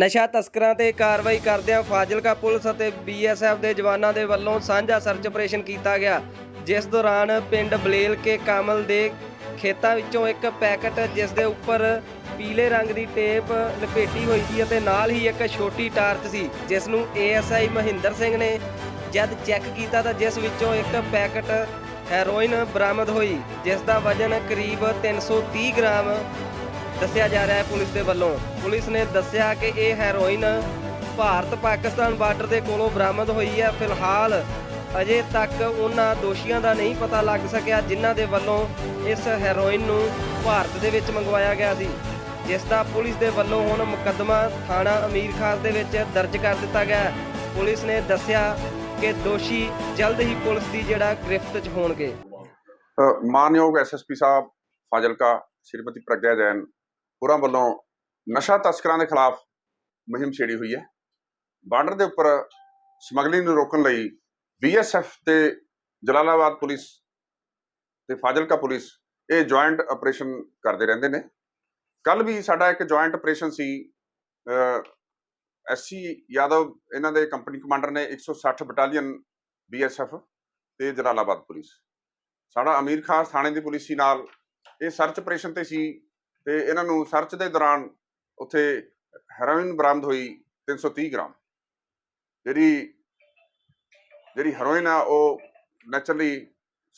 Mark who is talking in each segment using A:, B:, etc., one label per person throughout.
A: ਨਸ਼ਾ ਤਸਕਰਾਂ ਤੇ ਕਾਰਵਾਈ ਕਰਦਿਆਂ ਫਾਜ਼ਿਲਕਾ ਪੁਲਿਸ ਅਤੇ ਬੀਐਸਐਫ ਦੇ ਜਵਾਨਾਂ ਦੇ ਵੱਲੋਂ ਸਾਂਝਾ ਸਰਚ ਆਪਰੇਸ਼ਨ ਕੀਤਾ ਗਿਆ, ਜਿਸ ਦੌਰਾਨ ਪਿੰਡ ਬਲੇਲ ਕੇ ਕਾਮਲ ਦੇ ਖੇਤਾਂ ਵਿੱਚੋਂ ਇੱਕ ਪੈਕਟ, ਜਿਸ ਦੇ ਉੱਪਰ ਪੀਲੇ ਰੰਗ ਦੀ ਟੇਪ ਲਪੇਟੀ ਹੋਈ ਸੀ ਅਤੇ ਨਾਲ ਹੀ ਇੱਕ ਛੋਟੀ ਟਾਰਚ ਸੀ, ਜਿਸ ਨੂੰ ਏਐਸਆਈ ਮਹਿੰਦਰ ਸਿੰਘ ਨੇ ਜਦ ਚੈੱਕ ਕੀਤਾ ਤਾਂ ਜਿਸ ਵਿੱਚੋਂ ਇੱਕ ਪੈਕਟ ਹੈਰੋਇਨ ਬਰਾਮਦ ਹੋਈ, ਜਿਸ ਦਾ ਵਜ਼ਨ ਕਰੀਬ 330 ਗ੍ਰਾਮ ਦੱਸਿਆ ਜਾ ਰਿਹਾ ਹੈ ਪੁਲਿਸ ਦੇ ਵੱਲੋਂ। ਪੁਲਿਸ ਨੇ ਦੱਸਿਆ ਕਿ ਇਹ ਹੈਰੋਇਨ ਭਾਰਤ ਪਾਕਿਸਤਾਨ ਬਾਰਡਰ ਦੇ ਕੋਲੋਂ ਬਰਾਮਦ ਹੋਈ ਹੈ। ਫਿਲਹਾਲ ਅਜੇ ਤੱਕ ਉਹਨਾਂ ਦੋਸ਼ੀਆਂ ਦਾ ਨਹੀਂ ਪਤਾ ਲੱਗ ਸਕਿਆ ਜਿਨ੍ਹਾਂ ਦੇ ਵੱਲੋਂ ਇਸ ਹੈਰੋਇਨ ਨੂੰ ਭਾਰਤ ਦੇ ਵਿੱਚ ਮੰਗਵਾਇਆ ਗਿਆ ਸੀ। ਜਿਸ ਦਾ ਪੁਲਿਸ ਦੇ ਵੱਲੋਂ ਹੁਣ ਮੁਕੱਦਮਾ ਥਾਣਾ ਅਮੀਰ ਖਾਸ ਦੇ ਵਿੱਚ ਦਰਜ ਕਰ ਦਿੱਤਾ ਗਿਆ ਪੁਲਿਸ ਨੇ ਦੱਸਿਆ ਕਿ ਦੋਸ਼ੀ ਜਲਦ ਹੀ ਪੁਲਿਸ ਦੀ ਜਿਹੜਾ ਗ੍ਰਿਫਤ 'ਚ ਹੋਣਗੇ।
B: ਮਾਨਯੋਗ ਐਸਐਸਪੀ ਸਾਹਿਬ ਫਾਜ਼ਿਲਕਾ, ਸ਼੍ਰੀਮਤੀ ਪ੍ਰਗਿਆ ਜੈਨ ਹੋਰਾਂ ਵੱਲੋਂ ਨਸ਼ਾ ਤਸਕਰਾਂ ਦੇ ਖਿਲਾਫ ਮੁਹਿੰਮ ਛੇੜੀ ਹੋਈ ਹੈ। ਬਾਰਡਰ ਦੇ ਉੱਪਰ ਸਮਗਲਿੰਗ ਨੂੰ ਰੋਕਣ ਲਈ ਬੀਐਸਐਫ ਤੇ ਜਲਾਲਾਬਾਦ ਪੁਲਿਸ ਤੇ ਫਾਜ਼ਿਲਕਾ ਪੁਲਿਸ ਇਹ ਜੁਆਇੰਟ ਆਪਰੇਸ਼ਨ ਕਰਦੇ ਰਹਿੰਦੇ ਨੇ। ਕੱਲ ਵੀ ਸਾਡਾ ਇੱਕ ਜੁਆਇੰਟ ਆਪਰੇਸ਼ਨ ਸੀ ਐਸਸੀ ਯਾਦਵ, ਇਹਨਾਂ ਦੇ ਕੰਪਨੀ ਕਮਾਂਡਰ ਨੇ 160 ਬਟਾਲੀਅਨ ਬੀਐਸਐਫ ਤੇ ਜਲਾਲਾਬਾਦ ਪੁਲਿਸ। ਸਾਡਾ ਅਮੀਰ ਖਾਸ ਥਾਣੇ ਦੀ ਪੁਲਿਸ ਸੀ ਨਾਲ, ਇਹ ਸਰਚ ਆਪਰੇਸ਼ਨ ਤੇ ਸੀ। ਤੇ ਇਹਨਾਂ ਨੂੰ ਸਰਚ ਦੇ ਦੌਰਾਨ ਉੱਥੇ ਹੈਰੋਇਨ ਬਰਾਮਦ ਹੋਈ 330 ਗ੍ਰਾਮ। ਜਿਹੜੀ ਜਿਹੜੀ ਹੈਰੋਇਨ ਆ ਉਹ ਨੈਚੁਰਲੀ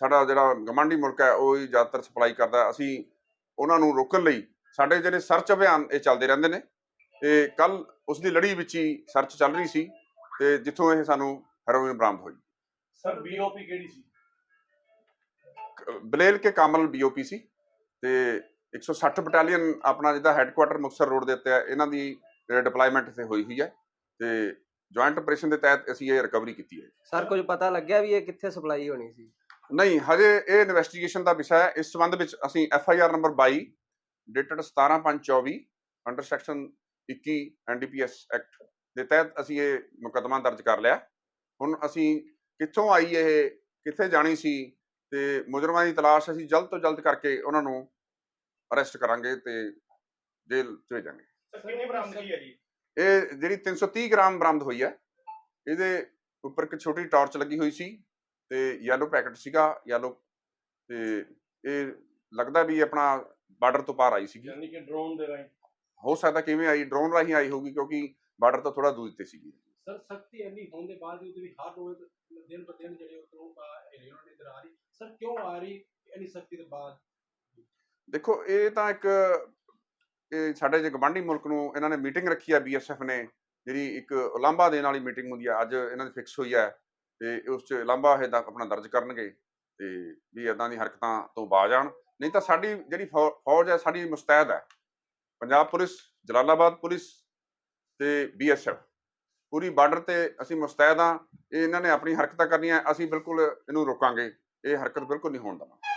B: ਸਾਡਾ ਜਿਹੜਾ ਗਮੰਡੀ ਮੁਲਕ ਹੈ ਉਹ ਹੀ ਜ਼ਿਆਦਾਤਰ ਸਪਲਾਈ ਕਰਦਾ। ਅਸੀਂ ਉਹਨਾਂ ਨੂੰ ਰੋਕਣ ਲਈ ਸਾਡੇ ਜਿਹੜੇ ਸਰਚ ਅਭਿਆਨ ਇਹ ਚੱਲਦੇ ਰਹਿੰਦੇ ਨੇ। ਤੇ ਕੱਲ ਉਸ ਦੀ ਲੜੀ ਵਿੱਚ ਹੀ ਸਰਚ ਚੱਲ ਰਹੀ ਸੀ ਤੇ ਜਿੱਥੋਂ ਇਹ ਸਾਨੂੰ ਹੈਰੋਇਨ ਬਰਾਮਦ ਹੋਈ।
C: ਸਰ ਬੀਓਪੀ ਕਿਹੜੀ ਸੀ?
B: ਬਲੇਲ ਕੇ ਕਾਮਲ ਬੀਓਪੀ ਸੀ। ਤੇ 160 ਬਟਾਲੀਅਨ ਆਪਣਾ ਜਿਹਦਾ ਹੈੱਡਕੁਆਟਰ ਮੁਕਤਸਰ ਰੋਡ ਦੇ ਉੱਤੇ ਹੈ ਇਹਨਾਂ ਦੀ ਡਿਪਲੋਇਮੈਂਟ ਇੱਥੇ ਹੋਈ ਹੋਈ ਹੈ ਤੇ ਜੁਆਇੰਟ ਆਪਰੇਸ਼ਨ ਦੇ ਤਹਿਤ ਅਸੀਂ ਇਹ ਰਿਕਵਰੀ ਕੀਤੀ ਹੈ।
A: ਸਰ ਕੁਝ ਪਤਾ ਲੱਗਿਆ ਵੀ ਇਹ ਕਿੱਥੇ ਸਪਲਾਈ ਹੋਣੀ ਸੀ?
B: ਨਹੀਂ ਹਜੇ ਇਹ ਇਨਵੈਸਟੀਗੇਸ਼ਨ ਦਾ ਵਿਸ਼ਾ ਹੈ ਇਸ ਸੰਬੰਧ ਵਿੱਚ ਅਸੀਂ F I R number 22 dated 17524 under section 21 NDPS act ਦੇ ਤਹਿਤ ਅਸੀਂ ਇਹ ਮੁਕੱਦਮਾ ਦਰਜ ਕਰ ਲਿਆ। ਹੁਣ ਅਸੀਂ ਕਿੱਥੋਂ ਆਈ ਇਹ ਕਿੱਥੇ ਜਾਣੀ ਸੀ ਤੇ ਮੁਜਰਮਾਂ ਦੀ ਤਲਾਸ਼ ਅਸੀਂ ਜਲਦ ਤੋਂ ਜਲਦ ਕਰਕੇ ਉਹਨਾਂ ਨੂੰ ਅਰੈਸਟ ਕਰਾਂਗੇ ਤੇ ਜੇਲ੍ਹ 'ਚ ਭੇਜਾਂਗੇ।
C: ਸਰ ਕਿੰਨੀ ਬਰਾਮਦਗੀ ਹੈ ਜੀ?
B: ਇਹ ਜਿਹੜੀ 330 ਗ੍ਰਾਮ ਬਰਾਮਦ ਹੋਈ ਹੈ ਇਹਦੇ ਉੱਪਰ ਇੱਕ ਛੋਟੀ ਟਾਰਚ ਲੱਗੀ ਹੋਈ ਸੀ ਤੇ ਯੈਲੋ ਪੈਕਟ ਸੀਗਾ ਯੈਲੋ ਤੇ ਇਹ ਲੱਗਦਾ ਵੀ ਆਪਣਾ ਬਾਰਡਰ ਤੋਂ ਪਾਰ ਆਈ ਸੀਗੀ।
C: ਯਾਨੀ ਕਿ ਡਰੋਨ ਦੇ ਰਾਹੀਂ?
B: ਹੋ ਸਕਦਾ ਕਿਵੇਂ ਆਈ ਡਰੋਨ ਰਾਹੀਂ ਆਈ ਹੋਊਗੀ ਕਿਉਂਕਿ ਬਾਰਡਰ ਤੋਂ ਥੋੜਾ ਦੂਰ ਤੇ ਸੀਗੀ।
D: ਸਰ ਸਖਤੀ ਇੰਨੀ ਹੋਣ ਦੇ ਬਾਵਜੂਦ ਵੀ ਹਰ ਰੋਜ਼ ਦਿਨ ਪਰ ਦਿਨ ਜਿਹੜੇ ਹਿਲਿਓਣ ਦੀ ਆ ਰਹੀ ਸਰ ਕਿਉਂ ਆ ਰਹੀ ਇੰਨੀ ਸਖਤੀ ਦੇ ਬਾਅਦ?
B: ਦੇਖੋ, ਇਹ ਤਾਂ ਇੱਕ, ਇਹ ਸਾਡੇ ਜੇ ਗਵਾਂਢੀ ਮੁਲਕ ਨੂੰ ਇਹਨਾਂ ਨੇ ਮੀਟਿੰਗ ਰੱਖੀ ਆ ਬੀਐਸਐਫ ਨੇ, ਜਿਹੜੀ ਇੱਕ ਉਲਾਂਭਾ ਦੇਣ ਵਾਲੀ ਮੀਟਿੰਗ ਹੁੰਦੀ ਆ, ਅੱਜ ਇਹਨਾਂ ਦੀ ਫਿਕਸ ਹੋਈ ਹੈ ਤੇ ਉਸ ਚ ਉਲਾਂਭਾ ਇਹ ਦਾ ਆਪਣਾ ਦਰਜ ਕਰਨਗੇ, ਤੇ ਵੀ ਇਦਾਂ ਦੀ ਹਰਕਤਾਂ ਤੋਂ ਬਾਜ ਆਣ ਨਹੀਂ ਤਾਂ ਸਾਡੀ ਜਿਹੜੀ ਫੌ- ਫੌਜ ਹੈ, ਸਾਡੀ ਮੁਸਤੈਦ ਹੈ। ਪੰਜਾਬ ਪੁਲਿਸ, ਜਲਾਲਾਬਾਦ ਪੁਲਿਸ ਤੇ ਬੀਐਸਐਫ। ਪੂਰੀ ਬਾਰਡਰ ਤੇ ਅਸੀਂ ਮੁਸਤੈਦ ਆ ਇਹ ਇਹਨਾਂ ਨੇ ਆਪਣੀ ਹਰਕਤਾਂ ਕਰਨੀਆਂ, ਅਸੀਂ ਬਿਲਕੁਲ ਇਹਨੂੰ ਰੋਕਾਂਗੇ, ਇਹ ਹਰਕਤ ਬਿਲਕੁਲ ਨਹੀਂ ਹੋਣ ਦੇਣਾ